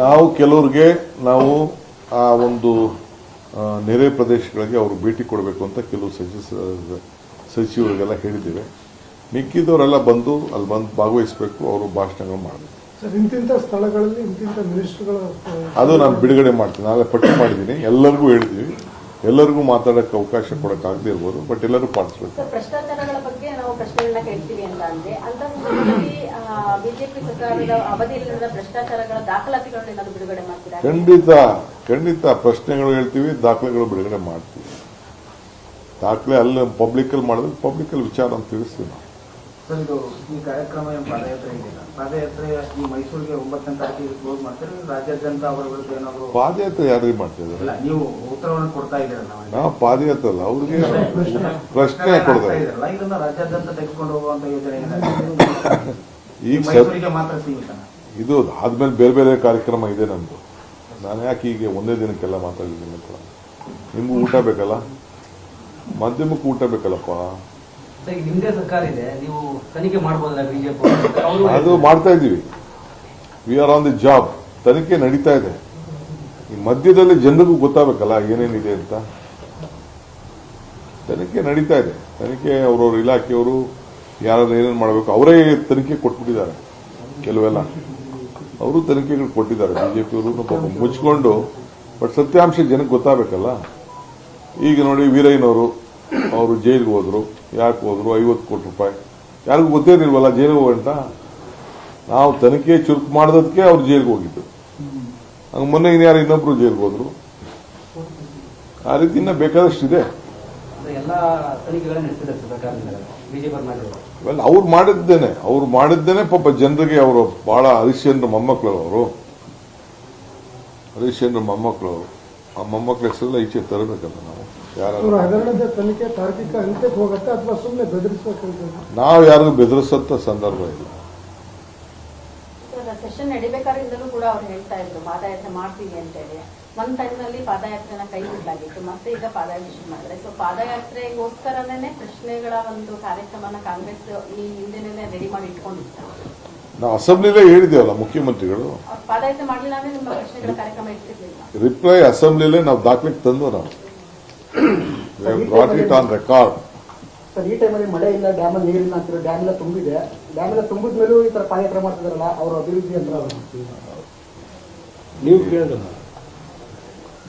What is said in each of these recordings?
ನಾವು ಕೆಲವ್ರಿಗೆ ನಾವು ಆ ಒಂದು ನೆರೆ ಪ್ರದೇಶಗಳಿಗೆ ಅವರು ಭೇಟಿ ಕೊಡಬೇಕು ಅಂತ ಕೆಲವು ಸಚಿವ ಸಚಿವರಿಗೆಲ್ಲ ಹೇಳಿದ್ದೇವೆ. ಮಿಕ್ಕಿದವರೆಲ್ಲ ಬಂದು ಅಲ್ಲಿ ಬಂದು ಭಾಗವಹಿಸಬೇಕು ಅವರು ಭಾಷಣಗಳು ಮಾಡಬೇಕು. ಸ್ಥಳಗಳಲ್ಲಿ ಅದು ನಾನು ಬಿಡುಗಡೆ ಮಾಡ್ತೀನಿ. ನಾಳೆ ಪಟ್ಟಿ ಮಾಡಿದ್ದೀನಿ. ಎಲ್ಲರಿಗೂ ಹೇಳಿದ್ದೀವಿ. ಎಲ್ಲರಿಗೂ ಮಾತಾಡೋಕ್ಕೆ ಅವಕಾಶ ಕೊಡೋಕ್ಕಾಗದೇ ಇರ್ಬೋದು ಬಟ್ ಎಲ್ಲರೂ ಪಾಲಿಸ್ಬೇಕು ಪ್ರಶ್ನೆಗಳನ್ನ ಕೇಳ್ತೀವಿ ಅಂತ ಅಂದ್ರೆ ಅಂತ ಸಂದರ್ಭದಲ್ಲಿ ಬಿಜೆಪಿ ಸರ್ಕಾರದ ಅವಧಿಯಲ್ಲಿ ಭ್ರಷ್ಟಾಚಾರಗಳ ದಾಖಲಾತಿಗಳನ್ನ ಏನಾದ್ರು ಬಿಡುಗಡೆ ಮಾಡ್ತೀರಾ? ಖಂಡಿತ ಖಂಡಿತ ಪ್ರಶ್ನೆಗಳು ಹೇಳ್ತೀವಿ, ದಾಖಲೆಗಳು ಬಿಡುಗಡೆ ಮಾಡ್ತೀವಿ. ದಾಖಲೆ ಅಲ್ಲಿ ಪಬ್ಲಿಕಲ್ಲಿ ಮಾಡಿದ್ರೆ ಪಬ್ಲಿಕಲ್ಲಿ ವಿಚಾರ ಅಂತ ತಿಳಿಸ್ತೀವಿ ನಾವು. ಸರ್ ಇದು ಈ ಕಾರ್ಯಕ್ರಮ ಏನು ಪಾದಯಾತ್ರೆ ಇದೆಯಲ್ಲ ಪಾದಯಾತ್ರೆ ಈ ಮೈಸೂರಿಗೆ ಒಂಬತ್ತನೇ ತಾರೀಕಿಗೆ ಕ್ಲೋಸ್ ಮಾಡ್ತಾರೆ? ರಾಜ್ಯಾದ್ಯಂತ ಅವರ ವಿರುದ್ಧ ಏನಾದ್ರು ಪಾದಯಾತ್ರೆ ಯಾರಿಗೆ ಮಾಡ್ತಿದ್ದಾರೆ ನೀವು ಉತ್ತರವನ್ನು ಕೊಡ್ತಾ ಇದ್ದೀರಲ್ಲ ಪಾದಯಾತ್ರೆ ಅಲ್ಲ ಅವ್ರಿಗೆ ಪ್ರಶ್ನೆ. ಕೊಡ್ತಾ ಇದ್ದೀರಲ್ಲ ಇದನ್ನ ರಾಜ್ಯಾದ್ಯಂತ ತೆಗೆದುಕೊಂಡು ಹೋಗುವಂತ ಯೋಜನೆ ಈ ಈಗ ಮೈಸೂರಿಗೆ ಮಾತ್ರ ಸೀಮಿತ. ಇದು ಆದ್ಮೇಲೆ ಬೇರೆ ಬೇರೆ ಕಾರ್ಯಕ್ರಮ ಇದೆ ನಮ್ದು. ನಾನು ಯಾಕೆ ಈಗ ಒಂದೇ ದಿನಕ್ಕೆಲ್ಲ ಮಾತಾಡಿದ್ದೀನಿ ನಿಮ್ಗೂ ಊಟ ಬೇಕಲ್ಲ? ಮಾಧ್ಯಮಕ್ಕೆ ಊಟ ಬೇಕಲ್ಲಪ್ಪ? ನಿಮ್ದೇ ಸರ್ಕಾರ ಇದೆ, ನೀವು ತನಿಖೆ ಮಾಡಬಹುದಲ್ಲ ಬಿಜೆಪಿ ಅದು ಮಾಡ್ತಾ ಇದ್ದೀವಿ. V R on the job ತನಿಖೆ ನಡೀತಾ ಇದೆ. ಈ ಮಧ್ಯದಲ್ಲಿ ಜನರಿಗೂ ಗೊತ್ತಾಗಬೇಕಲ್ಲ, ಏನೇನಿದೆ ಅಂತ. ತನಿಖೆ ನಡೀತಾ ಇದೆ. ತನಿಖೆ ಅವ್ರವ್ರ ಇಲಾಖೆಯವರು ಯಾರು ಏನೇನು ಮಾಡಬೇಕು, ಅವರೇ ತನಿಖೆ ಕೊಟ್ಬಿಟ್ಟಿದ್ದಾರೆ. ಕೆಲವೆಲ್ಲ. ಅವರು ತನಿಖೆಗಳು ಕೊಟ್ಟಿದ್ದಾರೆ. ಬಿಜೆಪಿಯವರು ಮುಚ್ಕೊಂಡು, ಬಟ್ ಸತ್ಯಾಂಶ ಜನಕ್ಕೆ ಗೊತ್ತಾಗಬೇಕಲ್ಲ. ಈಗ ನೋಡಿ ವೀರಯ್ಯನವರು ಅವರು ಜೈಲಿಗೆ ಹೋದ್ರು ಯಾಕೆ ಹೋದ್ರು? ಐವತ್ತು ಕೋಟಿ ರೂಪಾಯಿ. ಯಾರಿಗೂ ಗೊತ್ತೇನಿಲ್ವಲ್ಲ ಜೈಲಿಗೆ ಹೋಗಂತ ನಾವು ತನಿಖೆ ಚುರುಕು ಮಾಡೋದಕ್ಕೆ ಅವ್ರು ಜೈಲಿಗೆ ಹೋಗಿದ್ದು ಹಂಗೆ ಮೊನ್ನೆ ಇನ್ಯಾರು ಇನ್ನೊಬ್ರು ಜೈಲಿಗೆ ಹೋದ್ರು. ಆ ರೀತಿ ಇನ್ನ ಬೇಕಾದಷ್ಟಿದೆ. ವೆಲ್ ಅವ್ರು ಮಾಡಿದ್ದೇನೆ. ಅವ್ರು ಮಾಡಿದ್ದೇನೆ ಪಾಪ ಜನರಿಗೆ ಅವರು ಬಹಳ ಹರಿಶ್ಚಂದ್ರ ಮೊಮ್ಮಕ್ಕಳು ಅವರು ಹರಿಶ್ಚಂದ್ರ ಮೊಮ್ಮಕ್ಕಳು ಅವರು ಆ ಮೊಮ್ಮಕ್ಕಳ ಹೆಸರೆಲ್ಲ ಈಚೆ ತರಬೇಕಲ್ಲ ನಾವು. ಇವರು ಹಗರಣದ ತನಿಖೆ ತಾರ್ಕಿಕ ಅಂತ್ಯಕ್ಕೆ ಹೋಗುತ್ತೆ ಅಥವಾ ಸುಮ್ಮನೆ ಬೆದರಿಸಬೇಕಂತ ನಾವು ಯಾರಿಗೂ ಬೆದರಿಸಂತ ಸಂದರ್ಭ ಇಲ್ಲ. ಸರ್ ಸೆಷನ್ ನಡಿಬೇಕಾದ್ರಿಂದಲೂ ಕೂಡ ಅವ್ರು ಹೇಳ್ತಾ ಇದ್ರು ಪಾದಯಾತ್ರೆ ಮಾಡ್ತೀವಿ ಅಂತ ಹೇಳಿ ಒಂದ್ ಟೈಮ್ನಲ್ಲಿ ಪಾದಯಾತ್ರೆನ ಕೈ ಬಿಡಲಾಗಿತ್ತು ಮತ್ತೆ ಈಗ ಪಾದಯಾತ್ರೆ ಶುರು ಮಾಡಿದ್ರೆ ಸೊ ಪಾದಯಾತ್ರೆಗೋಸ್ಕರನೇ ಪ್ರಶ್ನೆಗಳ ಒಂದು ಕಾರ್ಯಕ್ರಮನ ಕಾಂಗ್ರೆಸ್ ಈ ಹಿಂದೆನೇ ರೆಡಿ ಮಾಡಿ ಇಟ್ಕೊಂಡಿತ್ತು ನಾವು ಅಸೆಂಬ್ಲಿಲೇ ಹೇಳಿದ್ದೇವಲ್ಲ ಮುಖ್ಯಮಂತ್ರಿಗಳು? ಅವ್ರು ಪಾದಯಾತ್ರೆ ಮಾಡಲಿಲ್ಲ ಅಂದ್ರೆ ನಿಮ್ಮ ಪ್ರಶ್ನೆಗಳ ಕಾರ್ಯಕ್ರಮ ಇಟ್ಟಿರ್ಲಿಲ್ಲ ರಿಪ್ಲೈ ಅಸೆಂಬ್ಲಿಲೇ ನಾವು ದಾಖಲೆಗೆ ತಂದು ನಾವು. ಆನ್ ರೆಕಾರ್ಡ್ ಸರ್ ಈ ಟೈಮಲ್ಲಿ ಮಳೆ ಇಲ್ಲ ಡ್ಯಾಮಲ್ಲಿ ನೀರಿಲ್ಲ ಅಂತಾರೆ? ಡ್ಯಾಮ್ ಎಲ್ಲ ತುಂಬಿದೆ. ಡ್ಯಾಮ್ ಎಲ್ಲ ತುಂಬಿದ ಮೇಲೂ ಈ ತರ ಕಾರ್ಯಕ್ರಮ ಮಾಡ್ತಿದಾರಲ್ಲ ಅವರ ಅಭಿವೃದ್ಧಿ ಅಂತ ನೀವು ಕೇಳಿದ್ರಲ್ಲ?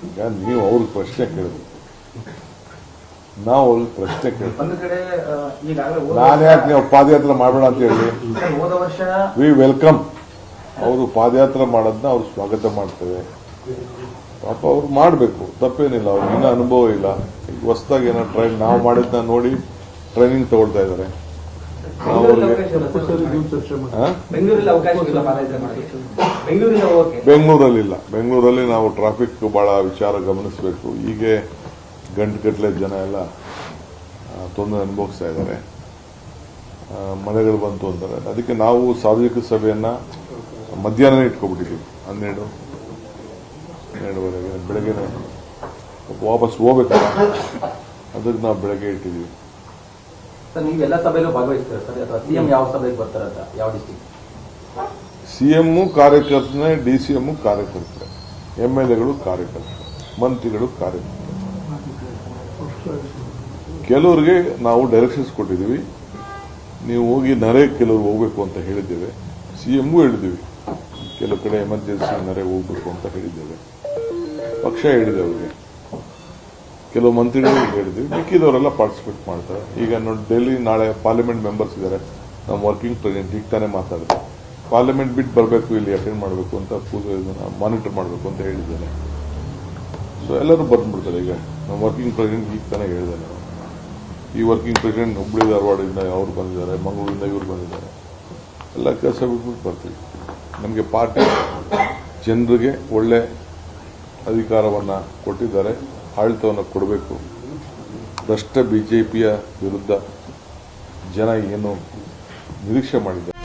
ಈಗ ನೀವು ಅವ್ರ ಪ್ರಶ್ನೆ ಕೇಳಿದ್ರಿ. ನಾವು ಅವ್ರಿಗೆ ಪ್ರಶ್ನೆ ಕೇಳಿದ್ವಿ. ಒಂದು ಕಡೆ ಆ, ಈಗಾಗಲೇ ಹೋದ ನಾನು ಯಾಕೆ ನೀವು ಪಾದಯಾತ್ರೆ ಮಾಡಬೇಡ ಅಂತ ಹೇಳಿ? ಹೋದ ವರ್ಷ ವಿ ವೆಲ್ಕಮ್ ಅವರು ಪಾದಯಾತ್ರೆ ಮಾಡೋದನ್ನ ಅವ್ರು ಸ್ವಾಗತ ಮಾಡ್ತೇವೆ ಪಾಪ ಅವ್ರು ಮಾಡಬೇಕು ತಪ್ಪೇನಿಲ್ಲ ಅವ್ರಿಗೆ ಇನ್ನೂ ಅನುಭವ ಇಲ್ಲ. ಈಗ ಹೊಸದಾಗಿ ಏನೋ ಟ್ರೈನ್ ನಾವು ಮಾಡಿದ್ನ ನೋಡಿ ಟ್ರೈನಿಂಗ್ ತಗೊಳ್ತಾ ಇದ್ದಾರೆ? ಬೆಂಗಳೂರಲ್ಲಿ ಅವಕಾಶ ಇಲ್ಲ. ಬೆಂಗಳೂರಲ್ಲಿ ನಾವು ಟ್ರಾಫಿಕ್ ಬಹಳ ವಿಚಾರ ಗಮನಿಸಬೇಕು. ಹೀಗೆ ಗಂಟುಗಟ್ಟಲೆ ಜನ ಎಲ್ಲ ತೊಂದರೆ ಅನುಭವಿಸ್ತಾ ಇದ್ದಾರೆ ಮಳೆಗಳು ಬಂತು ಅಂತಾರೆ. ಅದಕ್ಕೆ ನಾವು ಸಾರ್ವಜನಿಕ ಸಭೆಯನ್ನ ಮಧ್ಯಾಹ್ನ ಇಟ್ಕೊಬಿಟ್ಟಿದ್ದೀವಿ. ಹನ್ನೆರಡು. ಹನ್ನೆರಡುವರೆಗೆ ಬೆಳಗ್ಗೆ ವಾಪಸ್ ಹೋಗ್ಬೇಕು ಅದಕ್ಕೆ ನಾವು ಬೆಳಗ್ಗೆ ಇಟ್ಟಿದ್ದೀವಿ ಸರ್ ನೀವು ಎಲ್ಲ ಸಭೆಯಲ್ಲೂ ಭಾಗವಹಿಸ್ತೀರಾ ಸರ್? ಅಥವಾ ಸಿಎಂ ಯಾವ ಸಭೆಗೆ ಬರ್ತಾರಂತ? ಯಾವ ಡಿಸ್ಟಿಕ್ ಸಿಎಂ ಕಾರ್ಯಕರ್ತನೇ ಡಿ ಸಿ ಎಂ ಕಾರ್ಯಕರ್ತರೆ. ಎಂ ಎಲ್ ಎಗಳು ಕಾರ್ಯಕರ್ತರು. ಮಂತ್ರಿಗಳು ಕಾರ್ಯಕರ್ತರು. ಕೆಲವರಿಗೆ ನಾವು ಡೈರೆಕ್ಷನ್ಸ್ ಕೊಟ್ಟಿದ್ದೀವಿ. ನೀವು ಹೋಗಿ ನರೇ ಕೆಲವರು ಹೋಗ್ಬೇಕು ಅಂತ ಹೇಳಿದ್ದೇವೆ. ಸಿಎಂಗೂ ಹೇಳಿದ್ದೀವಿ. ಕೆಲವು ಕಡೆ ಎಮರ್ಜೆನ್ಸಿ ನರೆ ಹೋಗ್ಬೇಕು ಅಂತ ಹೇಳಿದ್ದೇವೆ. ಪಕ್ಷ ಹೇಳಿದೆ ಅವರಿಗೆ. ಕೆಲವು ಮಂತ್ರಿಗಳು ಹೇಳಿದ್ವಿ. ಮಿಕ್ಕಿದವರೆಲ್ಲ ಪಾರ್ಟಿಸಿಪೇಟ್ ಮಾಡ್ತಾರೆ. ಈಗ ನೋಡಿ ಡೆಲ್ಲಿ ನಾಳೆ ಪಾರ್ಲಿಮೆಂಟ್ ಮೆಂಬರ್ಸ್ ಇದ್ದಾರೆ ನಮ್ಮ ವರ್ಕಿಂಗ್ ಪ್ರೆಸಿಡೆಂಟ್ ಈಗ ತಾನೇ ಮಾತಾಡಿದೆ. ಪಾರ್ಲಿಮೆಂಟ್ ಬಿಟ್ಟು ಬರಬೇಕು, ಇಲ್ಲಿ ಅಟೆಂಡ್ ಮಾಡಬೇಕು ಅಂತ ಪೂಜೆ ಮಾನಿಟರ್ ಮಾಡಬೇಕು ಅಂತ ಹೇಳಿದ್ದೇನೆ. ಸೊ ಎಲ್ಲರೂ ಬಂದ್ಬಿಡ್ತಾರೆ ಈಗ. ನಮ್ಮ ವರ್ಕಿಂಗ್ ಪ್ರೆಸಿಡೆಂಟ್ ಈಗ ತಾನೇ ಹೇಳಿದ್ದೇನೆ. ಈ ವರ್ಕಿಂಗ್ ಪ್ರೆಸಿಡೆಂಟ್ ಹುಬ್ಬಳ್ಳಿ ಧಾರವಾಡದಿಂದ ಅವ್ರು ಬಂದಿದ್ದಾರೆ. ಮಂಗಳೂರಿಂದ ಇವ್ರು ಬಂದಿದ್ದಾರೆ. ಎಲ್ಲ ಕೆಲಸ ಬಿಟ್ಬಿಟ್ಟು ಬರ್ತೀವಿ. ನಮಗೆ ಪಾರ್ಟಿ ಜನರಿಗೆ ಒಳ್ಳೆ ಅಧಿಕಾರವನ್ನು ಕೊಟ್ಟಿದ್ದಾರೆ ಆಡಳಿತವನ್ನು ಕೊಡಬೇಕು. ಭ್ರಷ್ಟ ಬಿಜೆಪಿಯ ವಿರುದ್ಧ ಜನ ಏನು ನಿರೀಕ್ಷೆ ಮಾಡಿದ್ದಾರೆ?